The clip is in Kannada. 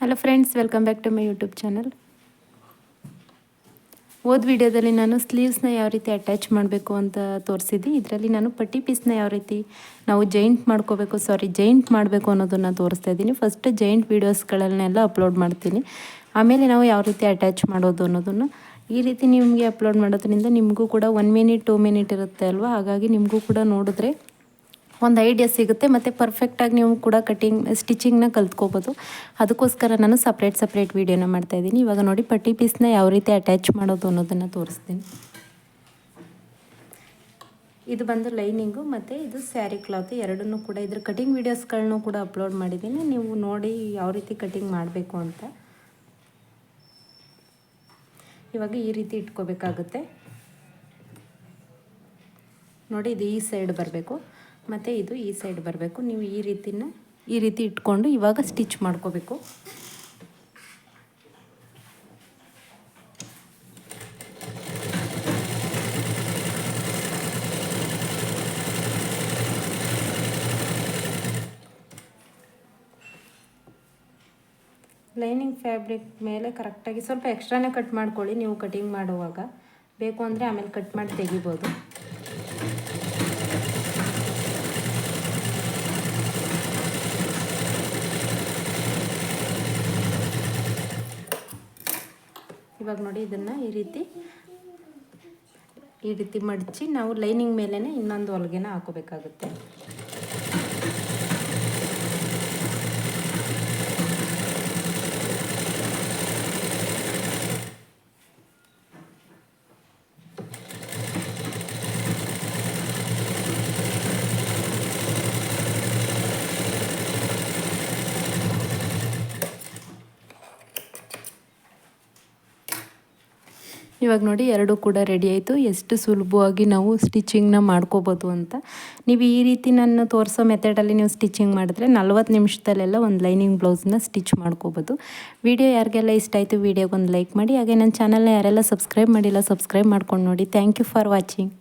Hello friends welcome back to my YouTube channel ಓದ್ ವಿಡಿಯೋದಲ್ಲಿ ನಾನು ಸ್ಲೀವ್ಸ್ನ ಯಾವ ರೀತಿ ಅಟ್ಯಾಚ್ ಮಾಡಬೇಕು ಅಂತ ತೋರಿಸಿದ್ದೆ. ಇದರಲ್ಲಿ ನಾನು ಪಟ್ಟಿ ಪೀಸ್ನ ಯಾವ ರೀತಿ ನಾವು ಜೈಂಟ್ ಮಾಡ್ಕೋಬೇಕು ಸಾರಿ ಜೈಂಟ್ ಮಾಡಬೇಕು ಅನ್ನೋದನ್ನು ತೋರಿಸ್ತಾ ಇದ್ದೀನಿ. ಫಸ್ಟ್ ಜೈಂಟ್ ವೀಡಿಯೋಸ್ಗಳನ್ನೆಲ್ಲ ಅಪ್ಲೋಡ್ ಮಾಡ್ತೀನಿ. ಆಮೇಲೆ ನಾವು ಯಾವ ರೀತಿ ಅಟ್ಯಾಚ್ ಮಾಡೋದು ಅನ್ನೋದನ್ನು ಈ ರೀತಿ ನಿಮಗೆ ಅಪ್ಲೋಡ್ ಮಾಡೋದ್ರಿಂದ ನಿಮಗೂ ಕೂಡ ಒನ್ ಮಿನಿಟ್ ಟೂ ಮಿನಿಟ್ ಇರುತ್ತೆ ಅಲ್ವಾ? ಹಾಗಾಗಿ ನಿಮಗೂ ಕೂಡ ನೋಡಿದ್ರೆ ಒಂದು ಐಡಿಯಾ ಸಿಗುತ್ತೆ, ಮತ್ತು ಪರ್ಫೆಕ್ಟಾಗಿ ನೀವು ಕೂಡ ಕಟಿಂಗ್ ಸ್ಟಿಚಿಂಗ್ನ ಕಲ್ತ್ಕೋಬೋದು. ಅದಕ್ಕೋಸ್ಕರ ನಾನು ಸಪ್ರೇಟ್ ಸಪ್ರೇಟ್ ವೀಡಿಯೋನ ಮಾಡ್ತಾಯಿದ್ದೀನಿ ಇವಾಗ ನೋಡಿ ಪಟ್ಟಿ ಪೀಸ್ನ ಯಾವ ರೀತಿ ಅಟ್ಯಾಚ್ ಮಾಡೋದು ಅನ್ನೋದನ್ನು ತೋರಿಸ್ತೀನಿ. ಇದು ಬಂದು ಲೈನಿಂಗು ಮತ್ತು ಇದು ಸ್ಯಾರಿ ಕ್ಲಾತ್ ಎರಡನ್ನೂ ಕೂಡ ಇದ್ರ ಕಟಿಂಗ್ ವೀಡಿಯೋಸ್ಗಳನ್ನೂ ಕೂಡ ಅಪ್ಲೋಡ್ ಮಾಡಿದ್ದೀನಿ. ನೀವು ನೋಡಿ ಯಾವ ರೀತಿ ಕಟಿಂಗ್ ಮಾಡಬೇಕು ಅಂತ. ಇವಾಗ ಈ ರೀತಿ ಇಟ್ಕೋಬೇಕಾಗುತ್ತೆ. ನೋಡಿ ಇದು ಈ ಸೈಡ್ ಬರಬೇಕು. ಮತ್ತು ಇದು ಈ ಸೈಡ್ ಬರಬೇಕು. ನೀವು ಈ ರೀತಿನ, ಈ ರೀತಿ ಇಟ್ಕೊಂಡು ಇವಾಗ ಸ್ಟಿಚ್ ಮಾಡ್ಕೋಬೇಕು. ಲೈನಿಂಗ್ ಫ್ಯಾಬ್ರಿಕ್ ಮೇಲೆ ಕರೆಕ್ಟಾಗಿ ಸ್ವಲ್ಪ ಎಕ್ಸ್ಟ್ರಾನೇ ಕಟ್ ಮಾಡ್ಕೊಳ್ಳಿ. ನೀವು ಕಟಿಂಗ್ ಮಾಡುವಾಗ. ಬೇಕು ಅಂದರೆ ಆಮೇಲೆ ಕಟ್ ಮಾಡಿ ತೆಗಿಬೋದು. ಇವಾಗ ನೋಡಿ ಇದನ್ನು ಈ ರೀತಿ ಈ ರೀತಿ ಮಡಚಿ ನಾವು ಲೈನಿಂಗ್ ಮೇಲೇ ಇನ್ನೊಂದು ಹೊಲಿಗೆನ ಹಾಕೋಬೇಕಾಗುತ್ತೆ. ಇವಾಗ ನೋಡಿ ಎರಡು ಕೂಡ ರೆಡಿ ಆಯಿತು. ಎಷ್ಟು ಸುಲಭವಾಗಿ ನಾವು ಸ್ಟಿಚಿಂಗ್ನ ಮಾಡ್ಕೋಬೋದು ಅಂತ. ನೀವು ಈ ರೀತಿ ನಾನು ತೋರಿಸೋ ಮೆಥಡಲ್ಲಿ ನೀವು ಸ್ಟಿಚಿಂಗ್ ಮಾಡಿದ್ರೆ ನಲ್ವತ್ತು ನಿಮಿಷದಲ್ಲೆಲ್ಲ ಒಂದು ಲೈನಿಂಗ್ ಬ್ಲೌಸ್ನ ಸ್ಟಿಚ್ ಮಾಡ್ಕೋಬೋದು. ವಿಡಿಯೋ ಯಾರಿಗೆಲ್ಲ ಇಷ್ಟ ಆಯಿತು ವಿಡಿಯೋಗೊಂದು ಲೈಕ್ ಮಾಡಿ. ಹಾಗೆ ನನ್ನ ಚಾನಲ್ನ ಯಾರೆಲ್ಲ ಸಬ್ಸ್ಕ್ರೈಬ್ ಮಾಡಿಲ್ಲ ಸಬ್ಸ್ಕ್ರೈಬ್ ಮಾಡ್ಕೊಂಡು ನೋಡಿ. Thank you for watching